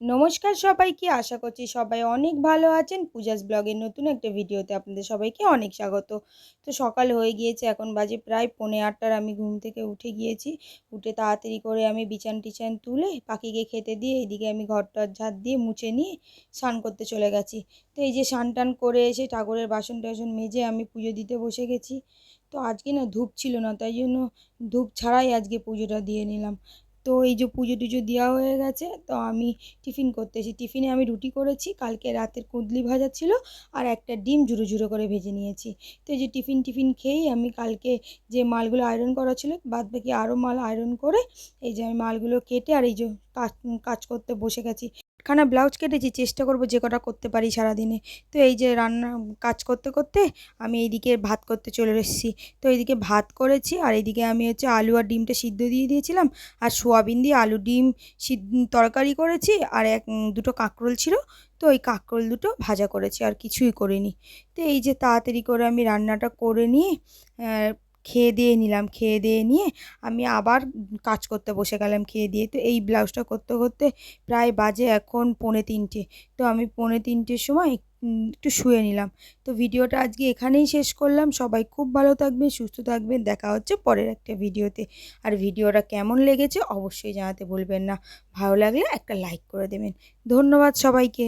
নমস্কার সবাইকে, আশা করছি সবাই অনেক ভালো আছেন। পূজাস ব্লগের নতুন একটা ভিডিওতে আপনাদের সবাইকে অনেক স্বাগত। তো সকাল হয়ে গিয়েছে, এখন বাজে প্রায় পৌনে আটটার আমি ঘুম থেকে উঠে গিয়েছি। উঠে তাড়াতাড়ি করে আমি বিছান টিছান তুলে পাখিকে খেতে দিয়ে এদিকে আমি ঘরটার ঝাঁট দিয়ে মুছে নিয়ে স্নান করতে চলে গেছি। তো এই যে স্নান টান করে এসে ঠাকুরের বাসন টাসন মেজে আমি পুজো দিতে বসে গেছি। তো আজকে না ধূপ ছিল না, তাই জন্য ধূপ ছাড়াই আজকে পুজোটা দিয়ে নিলাম। তো এই যে পুজো টুজো দেওয়া হয়ে গেছে, তো আমি টিফিন করতে এসেছি। টিফিনে আমি রুটি করেছি, কালকে রাতের কুদলি ভাজা ছিল আর একটা ডিম জুড়ো জুড়ো করে ভেজে নিয়েছি। তো এই যে টিফিন টিফিন খেয়েই আমি কালকে যে মালগুলো আয়রন করা ছিল, বাদ বাকি আরও মাল আয়রন করে এই যে আমি মালগুলো কেটে আর এই যে কাজ কাজ করতে বসে গেছি। খানা ব্লাউজ কেটেছি, চেষ্টা করব যে কটা করতে পারি সারাদিনে। তো এই যে রান্না, কাজ করতে করতে আমি এইদিকে ভাত করতে চলে এসেছি। তো এইদিকে ভাত করেছি আর এইদিকে আমি হচ্ছে আলু আর ডিমটা সিদ্ধ দিয়ে দিয়েছিলাম আর সোয়াবিন দিয়ে আলু, ডিম তরকারি করেছি আর এক দুটো কাঁকরোল ছিল। তো ওই কাঁকরোল দুটো ভাজা করেছি আর কিছুই করিনি। তো এই যে তাড়াতাড়ি করে আমি রান্নাটা করে নিয়ে খেয়ে দিয়ে নিলাম, খেয়ে দিয়ে নিয়ে আমি আবার কাজ করতে বসে গেলাম খেয়ে দিয়ে। তো এই ব্লাউজটা করতে করতে প্রায় বাজে এখন পৌনে তিনটে। তো আমি পৌনে তিনটের সময় একটু শুয়ে নিলাম। তো ভিডিওটা আজকে এখানেই শেষ করলাম। সবাই খুব ভালো থাকবেন, সুস্থ থাকবেন। দেখা হচ্ছে পরের একটা ভিডিওতে। আর ভিডিওটা কেমন লেগেছে অবশ্যই জানাতে ভুলবেন না। ভালো লাগলে একটা লাইক করে দেবেন। ধন্যবাদ সবাইকে।